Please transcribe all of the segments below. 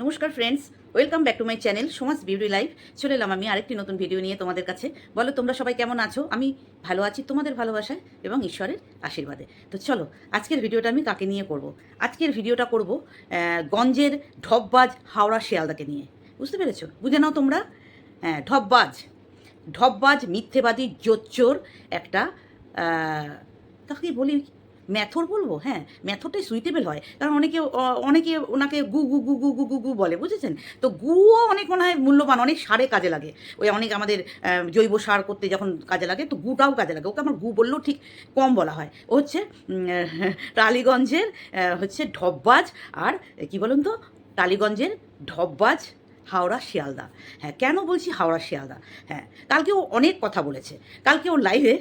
নমস্কার friends welcome back to my channel সমাজ beauty life চলে এলাম আমি আরেকটি নতুন ভিডিও নিয়ে তোমাদের কাছে। বলো, তোমরা সবাই কেমন আছো? আমি ভালো আছি, তোমাদের ভালোবাসায় এবং ঈশ্বরের আশীর্বাদে। তো চলো, আজকের ভিডিওটা আমি কাকে নিয়ে করব? আজকের ভিডিওটা করব গঞ্জের ঢপবাজ হাওড়া শিয়ালদাকে নিয়ে। বুঝতে পেরেছ? বুঝে নাও তোমরা? হ্যাঁ ঢপবাজ। ঢপবাজ মিথ্যেবাদী জোচ্চোর একটা কাকে বলি? ম্যাথর বলব? হ্যাঁ ম্যাথরটাই সুইটেবল হয়। কারণ অনেকে অনেকে ওনাকে গু গু গু গু গু গু গু বলে, বুঝেছেন? তো গুও অনেক মনে হয় মূল্যবান, অনেক সারে কাজে লাগে। ওই অনেক আমাদের জৈব সার করতে যখন কাজে লাগে, তো গুটাও কাজে লাগে। ওকে আমার গু বললেও ঠিক কম বলা হয়। ও হচ্ছে টালিগঞ্জের হচ্ছে ঢববাজ আর, কি বলুন তো? টালিগঞ্জের ঢপবাজ হাওড়া শিয়ালদা। হ্যাঁ কেন বলছি হাওড়া শিয়ালদা? হ্যাঁ কালকে ও অনেক কথা বলেছে। কালকে ওর লাইভে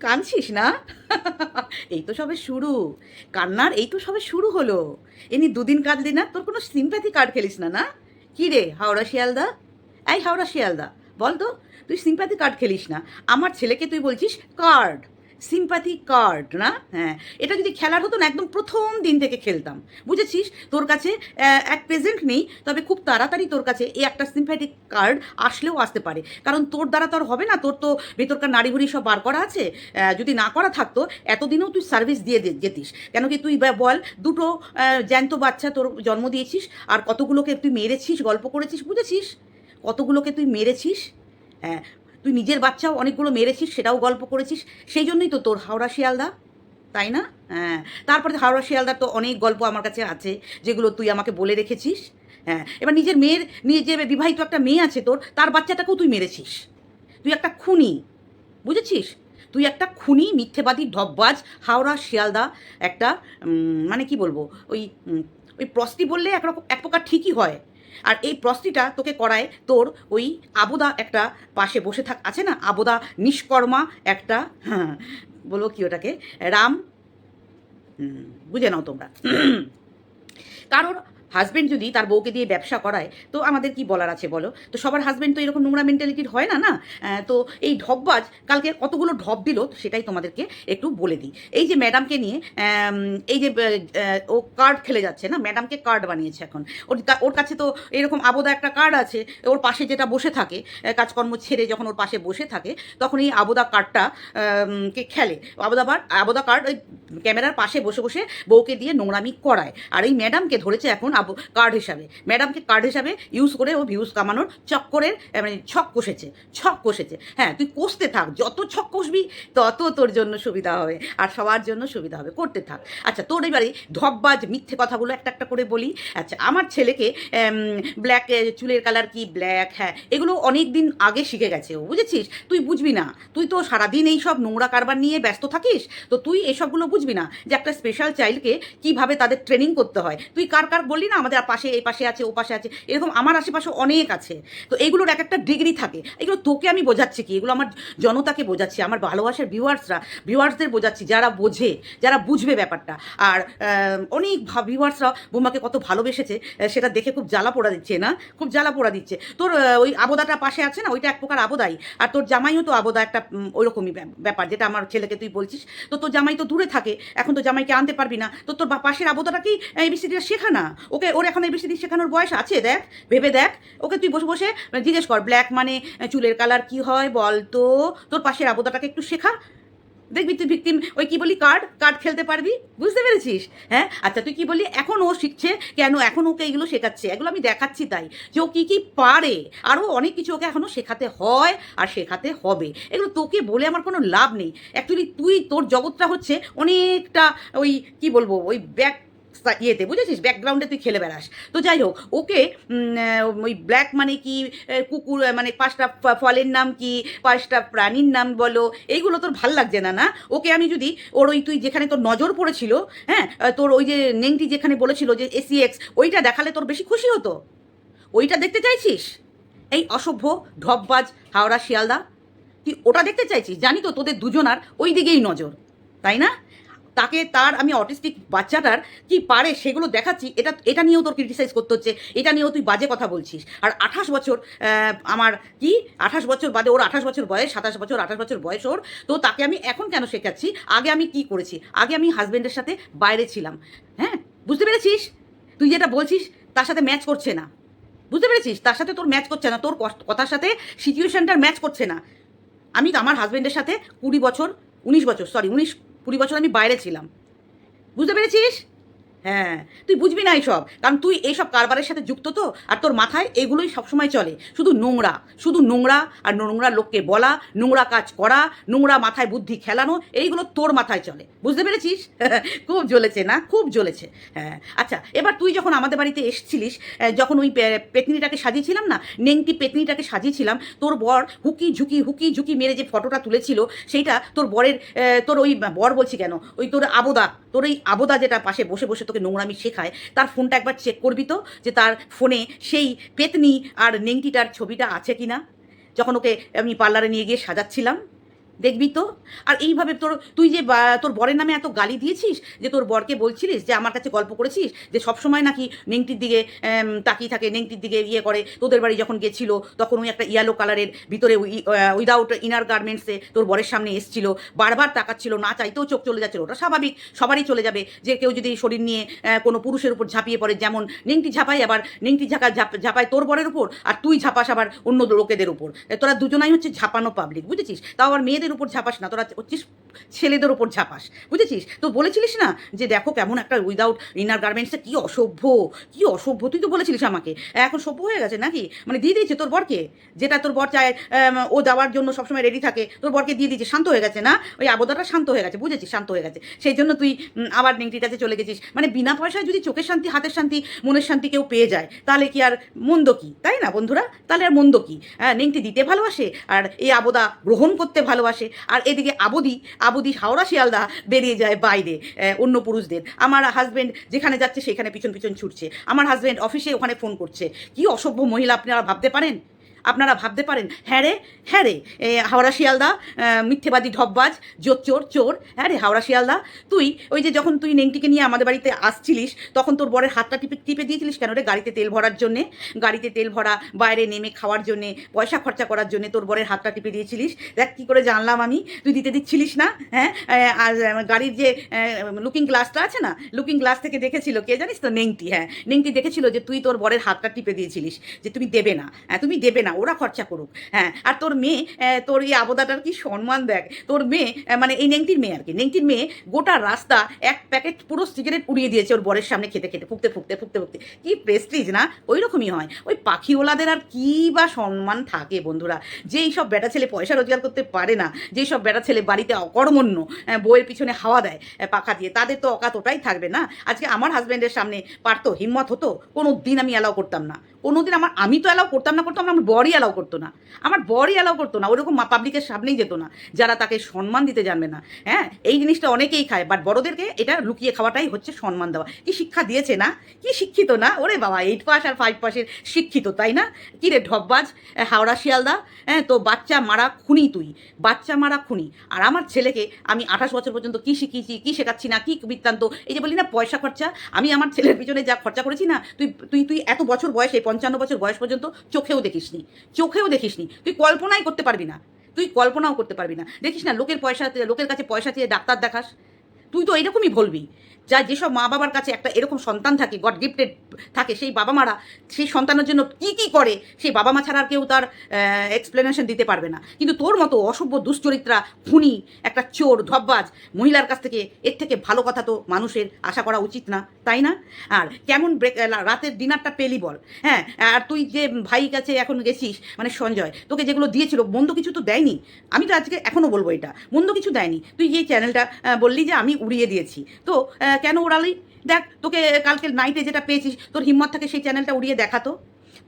কাঁদছিস না? এই তো সবে শুরু। কান্নার এই তো সবে শুরু হলো। এনি দুদিন কাঁদলি না? তোর কোনো সিম্প্যাথি কার্ড খেলিস না না? কী রে, হাওড়া শিয়ালদা? এই হাওড়া শিয়ালদা, বল তো, তুই সিম্প্যাথি কার্ড খেলিস না? আমার ছেলেকে তুই বলছিস কার্ড সিম্প্যাথি কার্ড না? হ্যাঁ। এটা যদি খেলার হতো না, একদম প্রথম দিন থেকে খেলতাম। বুঝেছিস? তোর কাছে এক প্রেজেন্ট নেই, তবে খুব তাড়াতাড়ি তোর কাছে এই একটা সিম্প্যাথিক কার্ড আসলেও আসতে পারে। কারণ তোর দ্বারা তো আর হবে না, তোর তো ভেতরকার নাড়িভুড়ি সব বার করা আছে। যদি না করা থাকতো, এতদিনেও তুই সার্ভিস দিয়ে যেতিস। কেন কি তুই বল, দুটো জ্যান্ত বাচ্চা তোর জন্ম দিয়েছিস, আর কতগুলোকে তুই মেরেছিস, গল্প করেছিস, বুঝেছিস? কতগুলোকে তুই মেরেছিস? হ্যাঁ। তুই নিজের বাচ্চাও অনেকগুলো মেরেছিস, সেটাও গল্প করেছিস। সেই জন্যই তো তোর হাওড়া শিয়ালদা, তাই না? হ্যাঁ। তারপরে হাওড়া শিয়ালদার তো অনেক গল্প আমার কাছে আছে, যেগুলো তুই আমাকে বলে রেখেছিস। হ্যাঁ। এবার নিজের মেয়ের যে বিবাহিত একটা মেয়ে আছে তোর, তার বাচ্চাটাকেও তুই মেরেছিস। তুই একটা খুনি, বুঝেছিস? তুই একটা খুনি, মিথ্যেবাদী ঢপবাজ হাওড়া শিয়ালদা একটা মানে কি বলব, ওই ওই প্রস্তি বললে একরকম এক প্রকার ঠিকই হয়। আর এই প্রস্তিটা তোকে করায় তোর ওই আবোদা একটা পাশে বসে থাক, আছে না? আবোদা নিষ্কর্মা একটা হ্যাঁ বলব কি ওটাকে? রাম বুঝে নাও তোমরা। কারোর হাজবেন্ড যদি তার বউকে দিয়ে ব্যবসা করায়, তো আমাদের কি বলার আছে বলো? তো সবার হাজব্যান্ড তো এরকম নোংরা মেন্টালিটির হয় না না? তো এই ঢপবাজ কালকে কতগুলো ঢপ দিল, সেটাই তোমাদেরকে একটু বলে দিই। এই যে ম্যাডামকে নিয়ে এই যে ও কার্ড খেলে যাচ্ছে, না? ম্যাডামকে কার্ড বানিয়েছে এখন। ওর ওর কাছে তো এরকম আবোদা একটা কার্ড আছে, ওর পাশে যেটা বসে থাকে কাজকর্ম ছেড়ে যখন ওর পাশে বসে থাকে, তখন এই আবোদা কার্ডটা কে খেলে? আবোদা আবোদা কার্ড ওই ক্যামেরার পাশে বসে বসে বউকে দিয়ে নোংরামি করায়। আর এই ম্যাডামকে ধরেছে এখন আবু কার্ড হিসাবে। ম্যাডামকে কার্ড হিসাবে ইউজ করে ও ভিউজ কামানোর চক্করের মানে ছক কষেছে ছক কষেছে। হ্যাঁ তুই কষতে থাক, যত ছক কষবি, তত তোর জন্য সুবিধা হবে, আর সবার জন্য সুবিধা হবে, করতে থাক। আচ্ছা তোর এবারে ধপবাজ মিথ্যে কথাগুলো একটা একটা করে বলি। আচ্ছা আমার ছেলেকে ব্ল্যাক চুলের কালার কি ব্ল্যাক হ্যাঁ এগুলো অনেক দিন আগে শিখে গেছে ও, বুঝেছিস? তুই বুঝবি না। তুই তো সারাদিন এই সব নোংরা কারবার নিয়ে ব্যস্ত থাকিস, তো তুই এসবগুলো বুঝবি না যে একটা স্পেশাল চাইল্ডকে কীভাবে তাদের ট্রেনিং করতে হয়। তুই কার কার বললি? না আমাদের পাশে, এই পাশে আছে, ও পাশে আছে, এরকম আমার আশেপাশে অনেক আছে। তো এইগুলোর এক একটা ডিগ্রি থাকে। এগুলো তোকে আমি বোঝাচ্ছি কি? এগুলো আমার জনতাকে বোঝাচ্ছি, আমার ভালোবাসার ভিউয়ার্সরা, ভিউয়ার্সদের বোঝাচ্ছি, যারা বোঝে, যারা বুঝবে ব্যাপারটা। আর অনেক ভিউয়ার্সরা বোমাকে কত ভালোবেসেছে সেটা দেখে খুব জ্বালা পোড়া দিচ্ছে না? খুব জ্বালা পোড়া দিচ্ছে। তোর ওই আবদাটা পাশে আছে না? ওইটা এক প্রকার আবদাই। আর তোর জামাইও তো আবদা একটা ওইরকমই ব্যাপ- ব্যাপার, যেটা আমার ছেলেকে তুই বলছিস। তো তোর জামাই তো দূরে থাকে, এখন তো জামাইকে আনতে পারবি না। তো তোর পাশের আবোদাটাকেই এবিসিডিটা শেখা না? ওকে, ওর এখন এই এবিসিডি শেখানোর বয়স আছে, দেখ, ভেবে দেখ। ওকে তুই বসে বসে জিজ্ঞেস কর ব্ল্যাক মানে চুলের কালার কি হয়, বল তো। তোর পাশের আবদাটাকে একটু শেখা। দেখবি তুই ভিকটিম ওই কী বলি কার্ড কার্ড খেলতে পারবি? বুঝতে পেরেছিস? হ্যাঁ? আচ্ছা তুই কি বলি, এখন ও শিখছে কেন এখন ওকে এইগুলো শেখাচ্ছে? এগুলো আমি দেখাচ্ছি তাই। যে ও কী কী পারে, আরও অনেক কিছু ওকে এখনও শেখাতে হয় আর শেখাতে হবে। এগুলো তোকে বলে আমার কোনো লাভ নেই। অ্যাকচুয়ালি তুই তোর জগৎটা হচ্ছে অনেকটা ওই, কি বলব, ওই ব্যাক ইয়েতে, বুঝেছিস? ব্যাকগ্রাউন্ডে তুই খেলে বেড়াস। তো যাই হোক ওকে ওই ব্ল্যাক মানে কি কুকুর মানে পাঁচটা ফলের নাম কি, পাঁচটা প্রাণীর নাম বলো, এইগুলো তোর ভালো লাগছে না না? ওকে আমি যদি, ওর ওই তুই যেখানে তোর নজর পড়েছিল হ্যাঁ তোর ওই যে নেংটি যেখানে বলেছিল যে এসিএক্স ওইটা দেখালে তোর বেশি খুশি হতো? ওইটা দেখতে চাইছিস? এই অসভ্য, ঢপবাজ, হাওড়া শিয়ালদা তুই ওটা দেখতে চাইছিস? জানি তো তোদের দুজনার ওই দিকেই নজর, তাই না? তাকে তার আমি অটিস্টিক বাচ্চাটার কি পারে সেগুলো দেখাচ্ছি, এটা এটা নিয়েও তোর ক্রিটিসাইজ করতে হচ্ছে, এটা নিয়েও তুই বাজে কথা বলছিস। আর আঠাশ বছর আমার কি, আঠাশ বছর বাদে ওর আঠাশ বছর বয়স, সাতাশ বছর, আঠাশ বছর বয়স ওর, তো তাকে আমি এখন কেন শেখাচ্ছি, আগে আমি কি করেছি, আগে আমি হাজবেন্ডের সাথে বাইরে ছিলাম হ্যাঁ? বুঝতে পেরেছিস? তুই যেটা বলছিস, তার সাথে ম্যাচ করছে না। বুঝতে পেরেছিস? তার সাথে তোর ম্যাচ করছে না, তোর কথার সাথে সিচুয়েশনটার ম্যাচ করছে না। আমি আমার হাজব্যান্ডের সাথে কুড়ি বছর, উনিশ বছর সরি উনিশ কুড়ি বছর আমি বাইরে ছিলাম। বুঝতে পেরেছিস? হ্যাঁ। তুই বুঝবি না এইসব। কারণ তুই এইসব কারবারের সাথে যুক্ত তো, আর তোর মাথায় এগুলোই সবসময় চলে। শুধু নোংরা। শুধু নোংরা আর নোংরা লোককে বলা, নোংরা কাজ করা, নোংরা মাথায় বুদ্ধি খেলানো, এইগুলো তোর মাথায় চলে। বুঝতে পেরেছিস? খুব জ্বলেছে না? খুব জ্বলেছে। হ্যাঁ। আচ্ছা এবার তুই যখন আমাদের বাড়িতে এসেছিলিস যখন ওই পেতনিটাকে সাজিয়েছিলাম না, নেংটি পেতনিটাকে সাজিয়েছিলাম, তোর বর হুকি ঝুঁকি হুকি ঝুঁকি মেরে যে ফটোটা তুলেছিল, সেইটা তোর বরের তোর ওই, বর বলছি কেন? ওই তোর আবোদা, তোর এই আবোদা যেটা পাশে বসে বসে তোকে নোংরামি শেখায়, তার ফোনটা একবার চেক করবি তো যে তার ফোনে সেই পেতনি আর নেংটিটার ছবিটা আছে কি না যখন ওকে আমি পার্লারে নিয়ে গিয়ে সাজাচ্ছিলাম। দেখবি তো? আর এইভাবে তোর, তুই যে তোর বরের নামে এত গালি দিয়েছিস যে তোর বরকে বলছিলিস যে আমার কাছে গল্প করেছিস যে সবসময় নাকি নেংটির দিকে তাকিয়ে থাকে, নেংটির দিকে ইয়ে করে। তোদের বাড়ি যখন গেছিল, তখন ওই একটা ইয়েলো কালারের ভিতরে উইদাউট ইনার গার্মেন্টসে তোর বরের সামনে এসছিল। বারবার তাকাচ্ছিল, না চাইতেও চোখ চলে যাচ্ছিল। ওটা স্বাভাবিক, সবারই চলে যাবে। যে কেউ যদি শরীর নিয়ে কোনো পুরুষের উপর ঝাঁপিয়ে পড়ে, যেমন নেংটি ঝাঁপাই আবার, নেংটি ঝাঁকা, ঝাঁপ- ঝাঁপায় তোর বরের উপর, আর তুই ঝাঁপাস আবার অন্য লোকেদের উপর। তোরা দুজনাই হচ্ছে ঝাঁপানো পাবলিক বুঝেছিস? তাও আবার মেয়েদের উপর ঝাঁপাস না, তোরা হচ্ছিস ছেলেদের উপর ঝাঁপাস, বুঝেছিস? তো বলেছিলিস না যে দেখো কেমন একটা উইদাউট ইনার গার্মেন্টসে কী অসভ্য কী অসভ্য, তুই তো বলেছিলিস আমাকে। এখন সভ্য হয়ে গেছে নাকি? মানে দিয়ে দিয়েছে তোর বরকে? যেটা তোর বর চায় ও যাওয়ার জন্য সবসময় রেডি থাকে, তোর বরকে দিয়ে দিয়েছে, শান্ত হয়ে গেছে না? ওই আবদাটা শান্ত হয়ে গেছে, বুঝেছিস? শান্ত হয়ে গেছে। সেই জন্য তুই আবার আবার কাছে চলে গেছিস। মানে বিনা পয়সায় যদি চোখের শান্তি, হাতের শান্তি, মনের শান্তি কেউ পেয়ে যায়, তাহলে কি আর মন্দ কি? তাই না বন্ধুরা? তাহলে আর মন্দ কি? হ্যাঁ নেংটি দিতে ভালোবাসে, আর এই আবদা গ্রহণ করতে ভালোবাসে। আর এদিকে আবদি আবদি হাওড়া শিয়ালদা বেরিয়ে যায় বাইরে অন্য পুরুষদের। আমার হাজব্যান্ড যেখানে যাচ্ছে সেখানে পিছন পিছন ছুটছে। আমার হাজব্যান্ড অফিসে ওখানে ফোন করছে। কি অসভ্য মহিলা আপনারা ভাবতে পারেন? আপনারা ভাবতে পারেন হ্যাঁ রে হ্যাঁ রে হাওড়া শিয়ালদা মিথ্যেবাদী ঢপবাজ, জোর, চোর চোর হ্যাঁ রে হাওড়া শিয়ালদা, তুই ওই যে যখন তুই নেংটিকে নিয়ে আমাদের বাড়িতে আসছিলিস, তখন তোর বরের হাতটা টিপে টিপে দিয়েছিলিস কেন রে গাড়িতে তেল ভরার জন্যে? গাড়িতে তেল ভরা, বাইরে নেমে খাওয়ার জন্যে, পয়সা খরচা করার জন্যে তোর বরের হাতটা টিপে দিয়েছিলিস? দেখ কী করে জানলাম আমি, তুই দিতে দিচ্ছিলিস না হ্যাঁ? আর গাড়ির যে লুকিং গ্লাসটা আছে না লুকিং গ্লাস থেকে দেখেছিল কে জানিস তো, নেংটি হ্যাঁ? নেংটি দেখেছিল যে তুই তোর বরের হাতটা টিপে দিয়েছিলিস, যে তুমি দেবে না হ্যাঁ তুমি দেবে না। ওরা খরচা করুক। হ্যাঁ আর তোর মেয়ে তোর এই আবদাটার কি সম্মান দেখ। তোর মেয়ে মানে এই নেংটির মেয়ে আর কি, নেংটির মেয়ে গোটা রাস্তা এক প্যাকেট পুরো সিগারেট উড়িয়ে দিয়েছে ওর বরের সামনে খেতে খেতে, ফুকতে ফুকতে ফুকতে ফুকতে। কি প্রেস্টিজ না? ওই রকমই হয়। ওই পাখিওয়ালাদের আর কি বা সম্মান থাকে বন্ধুরা? যেই সব বেটা ছেলে পয়সা রোজগার করতে পারে না, যেই সব বেটা ছেলে বাড়িতে অকর্মণ্য বইয়ের পিছনে হাওয়া দেয় পাখা দিয়ে, তাদের তো অকাত ওটাই থাকবে না। আজকে আমার হাজব্যান্ডের সামনে পারতো, হিম্মত হতো কোনো দিন আমি অ্যালাউ করতাম না। কোনো দিন আমার, আমি তো অ্যালাউ করতাম না করতাম না, আমার বরই অ্যালাউ করতো না। আমার বরই অ্যালাউ করতো না। ওরকম মা পাবলিকের সামনেই যেত না। যারা তাকে সম্মান দিতে জানবে না। হ্যাঁ? এই জিনিসটা অনেকেই খায়। বাট বড়দেরকে এটা লুকিয়ে খাওয়াটাই হচ্ছে সম্মান দেওয়া। কি শিক্ষা দিয়েছে না? কি শিক্ষিত না? ওরে বাবা এইট পাস আর ফাইভ পাসের শিক্ষিত, তাই না? কি রে ঢপবাজ? হাওড়া শিয়ালদা? হ্যাঁ? তো বাচ্চা মারা খুনি তুই। বাচ্চা মারা খুনি। আর আমার ছেলেকে আমি আঠাশ বছর পর্যন্ত কি শিখিয়েছি, কি শেখাচ্ছি না, কি বৃত্তান্ত? এই যে বলি না, পয়সা খরচা। আমি আমার ছেলের পিছনে যা খরচা করেছি না, তুই তুই তুই এত বছর বয়সে, পঞ্চান্ন বছর বয়স পর্যন্ত চোখেও দেখিসনি। চোখেও দেখিসনি তুই কল্পনাই করতে পারবি না। তুই কল্পনাও করতে পারবি না। দেখিস না, লোকের পয়সা, লোকের কাছে পয়সা চেয়ে ডাক্তার দেখাস। তুই তো এরকমই বলবি। যা যেসব মা বাবার কাছে একটা এরকম সন্তান থাকে গড গিফটেড থাকে, সেই বাবা মারা সেই সন্তানের জন্য কি কি করে, সেই বাবা মা ছাড়া আর কেউ তার এক্সপ্লেনেশন দিতে পারবে না। কিন্তু তোর মতো অসভ্য দুশ্চরিত্রা, খুনি, একটা চোর, ধব্বাজ মহিলার কাছ থেকে এর থেকে ভালো কথা তো মানুষের আশা করা উচিত না, তাই না? আর কেমন ব্রেক রাতের ডিনারটা পেলি বল হ্যাঁ? আর তুই যে ভাই কাছে এখন গেছিস মানে সঞ্জয়, তোকে যেগুলো দিয়েছিল, মন্দ কিছু তো দেয়নি। আমি তো আজকে এখনও বলব এটা, মন্দ কিছু দেয়নি। তুই এই চ্যানেলটা বললি যে আমি উড়িয়ে দিয়েছি। তো কেন ওড়ালি দেখ, তোকে কালকে নাইটে যেটা পেয়েছিস, তোর হিম্মত থাকে সেই চ্যানেলটা উড়িয়ে দেখাতো।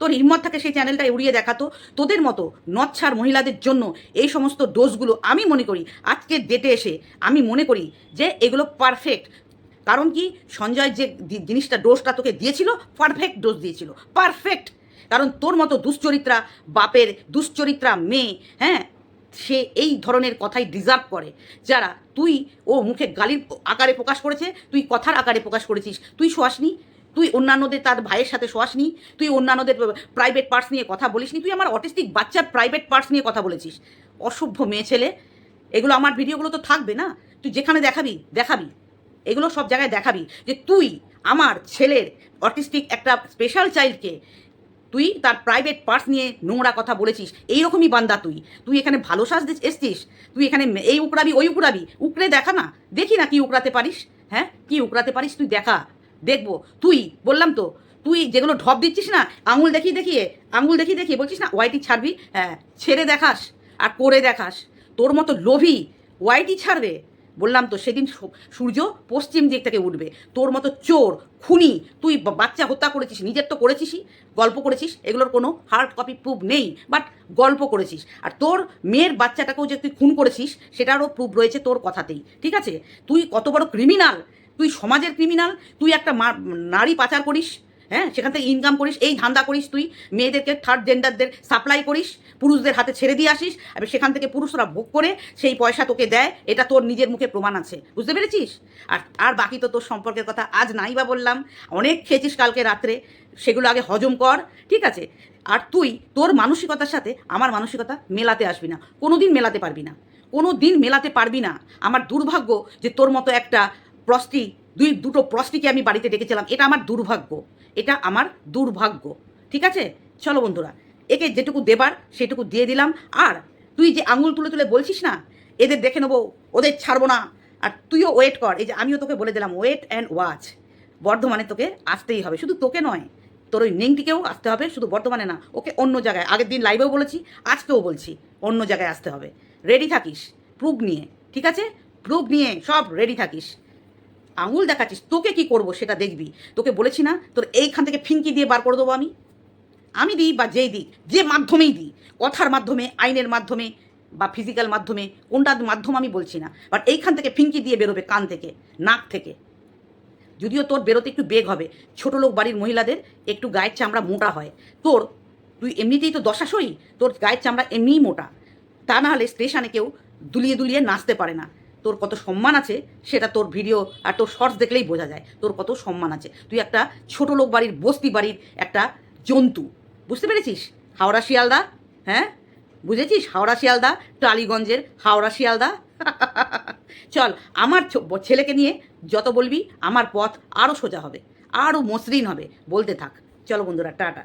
তোর হিম্মত থাকে সেই চ্যানেলটা উড়িয়ে দেখাতো। তোদের মতো নচ্ছার মহিলাদের জন্য এই সমস্ত ডোজগুলো আমি মনে করি, আজকের ডেটে এসে আমি মনে করি যে এগুলো পারফেক্ট কারণ কি? সঞ্জয় যে জিনিসটা ডোজটা তোকে দিয়েছিল পারফেক্ট ডোজ দিয়েছিল। পারফেক্ট কারণ তোর মতো দুশ্চরিত্রা বাপের দুশ্চরিত্রা মেয়ে হ্যাঁ? সে এই ধরনের কথাই ডিজার্ভ করে। যারা, তুই ও মুখে গালির আকারে প্রকাশ করেছে, তুই কথার আকারে প্রকাশ করেছিস, তুই শোয়াসনি, তুই অন্যান্যদের তার ভাইয়ের সাথে শোয়াসনি, তুই অন্যান্যদের প্রাইভেট পার্টস নিয়ে কথা বলিসনি, তুই আমার অটিস্টিক বাচ্চার প্রাইভেট পার্টস নিয়ে কথা বলেছিস। অসভ্য মেয়ে ছেলে, এগুলো আমার ভিডিওগুলো তো থাকবে না? তুই যেখানে দেখাবি দেখাবি। এগুলো সব জায়গায় দেখাবি যে তুই আমার ছেলের অটিস্টিক একটা স্পেশাল চাইল্ডকে তুই তার প্রাইভেট পার্স নিয়ে নোংরা কথা বলেছিস, এইরকমই বান্দা তুই। তুই এখানে ভালো দিস- এসছিস? তুই এখানে এই উকড়াবি, ওই উকড়াবি। উকড়ে দেখা না? দেখি না কি উকড়াতে পারিস হ্যাঁ? কি উকড়াতে পারিস, তুই দেখা। দেখব। তুই, বললাম তো, তুই যেগুলো ঢপ দিচ্ছিস না, আঙুল দেখিয়ে দেখিয়ে, আঙুল দেখিয়ে দেখিয়ে বলছিস না, ওয়াইটি ছাড়বি? হ্যাঁ ছেড়ে দেখাস আর করে দেখাস। তোর মতো লোভী, ওয়াইটি ছাড়বে। বললাম তো সেদিন সূর্য পশ্চিম দিক থেকে উঠবে। তোর মতো চোর, খুনি, তুই বাচ্চা হত্যা করেছিস, নিজের তো করেছিসই, গল্প করেছিস, এগুলোর কোনো হার্ড কপি প্রুফ নেই বাট গল্প করেছিস। আর তোর মেয়ের বাচ্চাটাকেও যে তুই খুন করেছিস, সেটারও প্রুফ রয়েছে তোর কথাতেই, ঠিক আছে? তুই কত বড় ক্রিমিনাল তুই সমাজের ক্রিমিনাল তুই একটা নারী পাচার করিস হ্যাঁ? সেখান থেকে ইনকাম করিস, এই ধান্দা করিস তুই, মেয়েদেরকে থার্ড জেন্ডারদের সাপ্লাই করিস, পুরুষদের হাতে ছেড়ে দিয়ে আসিস, এবার সেখান থেকে পুরুষরা ভোগ করে, সেই পয়সা তোকে দেয়, এটা তোর নিজের মুখে প্রমাণ আছে। বুঝতে পেরেছিস? আর আর বাকি তো তোর সম্পর্কের কথা আজ নাই বা বললাম, অনেক খেয়েছিস কালকে রাত্রে, সেগুলো আগে হজম কর, ঠিক আছে? আর তুই তোর মানসিকতার সাথে আমার মানসিকতা মেলাতে আসবি না কোনো দিন মেলাতে পারবি না কোনো দিন মেলাতে পারবি না। আমার দুর্ভাগ্য যে তোর মতো একটা প্রস্তি দুই, দুটো প্রস্তিকে আমি বাড়িতে ডেকেছিলাম, এটা আমার দুর্ভাগ্য। এটা আমার দুর্ভাগ্য। ঠিক আছে? চলো বন্ধুরা, একে যেটুকু দেবার সেটুকু দিয়ে দিলাম। আর তুই যে আঙুল তুলে তুলে বলছিস না, এদের দেখে নেব, ওদের ছাড়বো না। আর তুইও ওয়েট কর, এই যে আমিও তোকে বলে দিলাম ওয়েট অ্যান্ড ওয়াচ বর্ধমানে তোকে আসতেই হবে, শুধু তোকে নয়, তোর ওই নেংটিকেও আসতে হবে, শুধু বর্ধমানে না, ওকে অন্য জায়গায়। আগের দিন লাইভেও বলেছি, আজকেও বলছি, অন্য জায়গায় আসতে হবে। রেডি থাকিস প্রুফ নিয়ে, ঠিক আছে? প্রুফ নিয়ে সব রেডি থাকিস। আঙুল দেখাচ্ছিস, তোকে কি করব সেটা দেখবি। তোকে বলেছি না, তোর এইখান থেকে ফিঙ্কি দিয়ে বার করে দেবো আমি। আমি দিই বা যেই দিই যে মাধ্যমেই দিই, কথার মাধ্যমে, আইনের মাধ্যমে বা ফিজিক্যাল মাধ্যমে কোনটার মাধ্যম আমি বলছি না। বাট এইখান থেকে ফিঙ্কি দিয়ে বেরোবে কান থেকে, নাক থেকে। যদিও তোর বেরোতে একটু বেগ হবে, ছোটো লোক বাড়ির মহিলাদের একটু গায়ের চামড়া মোটা হয়। তোর, তুই এমনিতেই তো দশাশই তোর গায়ের চামড়া এমনিই মোটা। তা না হলে স্টেশনে কেউ দুলিয়ে দুলিয়ে নাচতে পারে না। তোর কত সম্মান আছে, সেটা তোর ভিডিও আর তোর শর্টস দেখলেই বোঝা যায়। তোর কত সম্মান আছে। তুই একটা ছোট লোক বাড়ির, বস্তি বাড়ির একটা জন্তু। বুঝতে পেরেছিস? হাওড়া শিয়ালদা হ্যাঁ? বুঝেছিস? হাওড়া শিয়ালদা, টালিগঞ্জের হাওড়া শিয়ালদা। চল, আমার ছেলেকে নিয়ে যত বলবি, আমার পথ আরও সোজা হবে আরও মসৃণ হবে। বলতে থাক। চলো বন্ধুরা, টাটা।